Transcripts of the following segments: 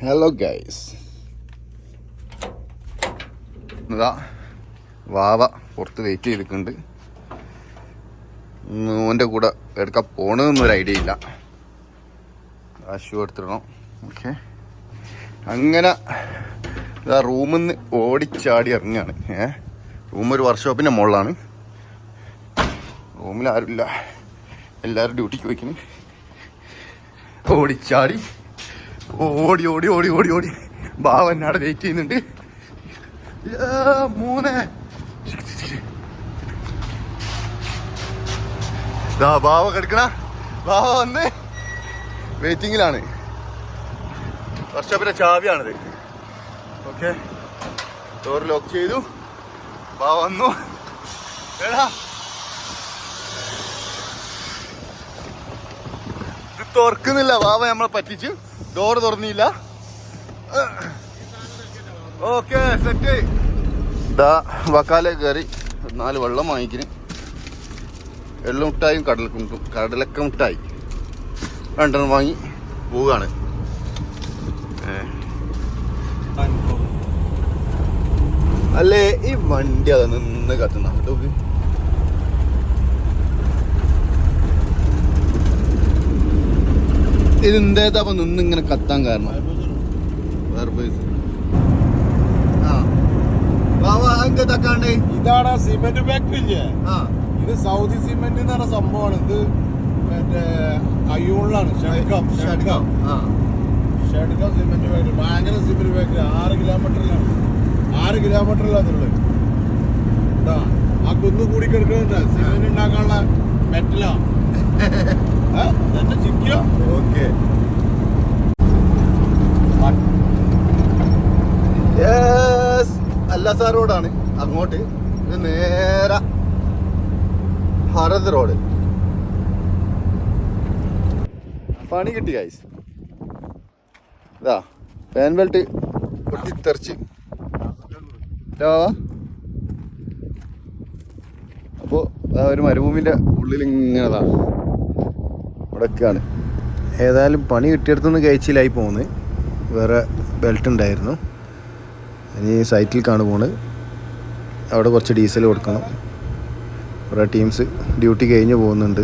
Hello guys ഇതാ വാവ പുറത്ത് wait ചെയ്തിട്ടുണ്ട്. മോന്റെ കൂടെ എടുക്കാൻ പോണെന്നൊരു ഐഡിയ ഇല്ല. ഷൂ എടുത്തിടണം. ഓക്കെ അങ്ങനെ ഇതാ റൂമിൽ നിന്ന് ഓടിച്ചാടി ഇറങ്ങുകയാണ് ഏ? റൂം ഒരു വർക്ക്ഷോപ്പിന്റെ മുകളിലാണ് റൂമിൽ ആരുമില്ല. എല്ലാവരും ഡ്യൂട്ടിക്ക് വയ്ക്കുന്നു ഓടിച്ചാടി. ഓടി ഓടി ഓടി ഓടി ഓടി. ബാവ എന്നാട് വെയിറ്റ് ചെയ്യുന്നുണ്ട്. മൂന്ന്. ദാ ബാവ കിടക്കണ. ബാവ വന്ന്. വെയിറ്റിങ്ങിലാണ് വർഷപ്പിന്റെ ചാവിയാണിത്. ഓക്കെ. ഡോർ ലോക്ക് ചെയ്തു. ബാവ വന്നു. എടാ. തുറക്കുന്നില്ല. ബാബ നമ്മളെ പറ്റിച്ചു. ഡോർ തുറന്നില്ല. ഓക്കെ സെറ്റ് ഇതാ വക്കാലെ കയറി നാല് വെള്ളം വാങ്ങിക്കിന്. എള്ളു മുട്ടായും കടലക്ക മുട്ടായി. രണ്ടെണ്ണം വാങ്ങി പോവുകയാണ്. അല്ലേ ഈ വണ്ടി അത് നിന്ന് കത്തുന്ന നോക്ക്. ഇത് എന്തേതാ അപ്പൊ നിന്ന് ഇങ്ങനെ കത്താൻ കാരണം. ഇതാണ് സിമെന്റ് ഫാക്ടറി ഇത് സൗദി സിമെന്റ് എന്ന് പറഞ്ഞ സംഭവമാണ്. ഇത് മറ്റേ അയ്യൂളിലാണ് ഷഡ്കം ഷഡ്കം ഷഡ്കം സിമെന്റ് ഫാക്ടറി ഭയങ്കര സിമെന്റ് ഫാക്ടറി ആറ് കിലോമീറ്ററിലാണ് ആറ് കിലോമീറ്ററിലാന്നുള്ളത് ഇതാ ആ കുന്ന് കൂടി കിടക്കുന്നുണ്ട് സിമെന്റ് ഉണ്ടാക്കാനുള്ള മെറ്റലാ ചിരിക്കോ ഓക്കെ. അല്ലാസ റോഡാണ് അങ്ങോട്ട്. ഇത് നേരെ ഹറദ് റോഡ്. പണി കിട്ടി ഗൈസ് ഇതാ പാൻ ബെൽറ്റ് പൊട്ടിത്തെറിച്ച്. ഹലോ? അപ്പോൾ ഒരു മരുഭൂമിന്റെ ഉള്ളിൽ ഇങ്ങനെതാ ഇവിടെയൊക്കെയാണ് ഏതായാലും പണി കിട്ടിയെടുത്തുനിന്ന് കഴിച്ചിലായി പോകുന്നത് വേറെ ബെൽറ്റ് ഉണ്ടായിരുന്നു. ഇനി സൈറ്റിൽ കാണുപോണ് അവിടെ കുറച്ച് ഡീസൽ കൊടുക്കണം. കുറേ ടീംസ് ഡ്യൂട്ടി കഴിഞ്ഞ് പോകുന്നുണ്ട്.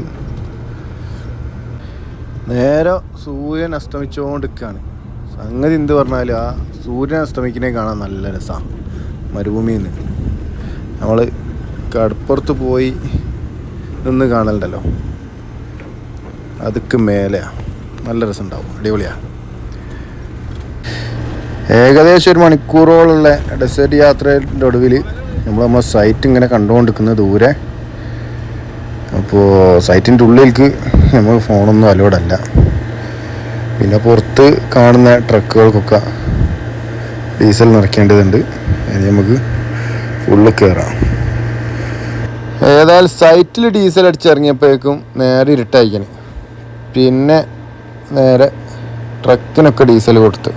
നേരെ സൂര്യൻ അസ്തമിച്ചുകൊണ്ടിരിക്കുകയാണ് സംഗതി എന്ത് പറഞ്ഞാലും ആ സൂര്യൻ അസ്തമിക്കുന്നേ കാണാൻ നല്ല രസമാണ് മരുഭൂമിയിൽ നിന്ന് നമ്മൾ കടപ്പുറത്ത് പോയി നിന്ന് കാണലുണ്ടല്ലോ. അതൊക്കെ മേലെയാണ് നല്ല രസമുണ്ടാവും. അടിപൊളിയാ. ഏകദേശം ഒരു മണിക്കൂറോളമുള്ള ഡെസേർട്ട് യാത്രയുടെ ഒടുവിൽ നമ്മൾ നമ്മൾ സൈറ്റ് ഇങ്ങനെ കണ്ടുകൊണ്ടിരിക്കുന്ന ദൂരെ. അപ്പോൾ സൈറ്റിന്റെ ഉള്ളിലേക്ക് നമ്മൾ ഫോണൊന്നും അലോഡല്ല പിന്നെ പുറത്ത് കാണുന്ന ട്രക്കുകൾക്കൊക്കെ ഡീസൽ നിറയ്ക്കേണ്ടതുണ്ട്. ഇനി നമുക്ക് ഉള്ളിൽ കയറാം ഏതായാലും സൈറ്റിൽ ഡീസൽ അടിച്ചിറങ്ങിയപ്പോഴേക്കും നേരെ ഇരുട്ടായിക്കണ് പിന്നെ നേരെ ട്രക്കിനൊക്കെ ഡീസൽ കൊടുത്ത്.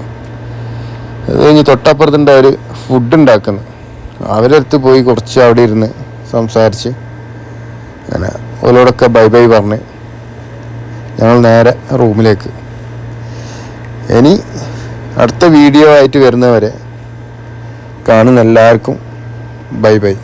അത് കഴിഞ്ഞ് തൊട്ടപ്പുറത്തുണ്ട് അവർ ഫുഡ് ഉണ്ടാക്കുന്നു. അവരടുത്ത് പോയി കുറച്ച് അവിടെ ഇരുന്ന് സംസാരിച്ച് അങ്ങനെ ഓരോടൊക്കെ ബൈ ബൈ പറഞ്ഞ് ഞങ്ങൾ നേരെ റൂമിലേക്ക്. ഇനി അടുത്ത വീഡിയോ ആയിട്ട് വരുന്നവരെ കാണുന്ന എല്ലാവർക്കും ബൈ ബൈ